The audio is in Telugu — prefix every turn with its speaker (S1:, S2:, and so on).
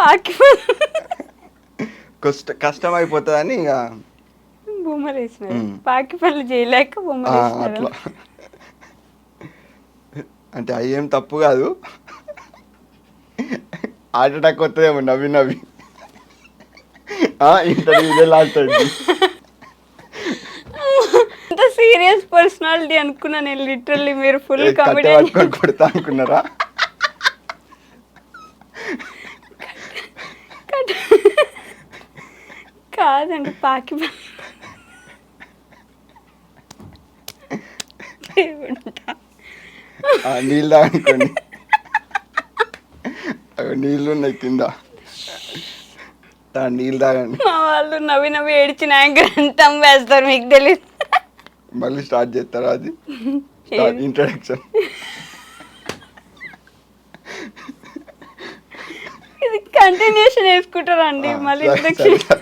S1: పాకి
S2: కష్ట కష్టం అయిపోతుందని ఇంకా
S1: బొమ్మలు వేసినారు. పాకి పనులు చేయలేక బొమ్మలు
S2: అట్లా. అంటే అవి ఏం తప్పు కాదు. హార్ట్ అటాక్ వస్తుందేమో నవ్వి నవ్వి. ఇంటర్వ్యూ ఇదే లాస్ట్
S1: సీరియస్ పర్సనాలిటీ అనుకున్నా నేను లిటరల్లీ మీరు ఫుల్ కామెడీ
S2: కొడతా అనుకున్నారా?
S1: కాదండి పాకి
S2: నీళ్ళు అవి నీళ్ళు ఉన్నాయి కింద నీళ్ళు తాగండి.
S1: మా వాళ్ళు నవ్వి నవ్వి ఏడిచిన అంతా వేస్తారు మీకు తెలియదు
S2: మళ్ళీ స్టార్ట్ చేస్తారా అది? ఇంట్రడక్షన్
S1: ఇది కంటిన్యూషన్ వేసుకుంటారండి మళ్ళీ ఇంట్రడక్షన్.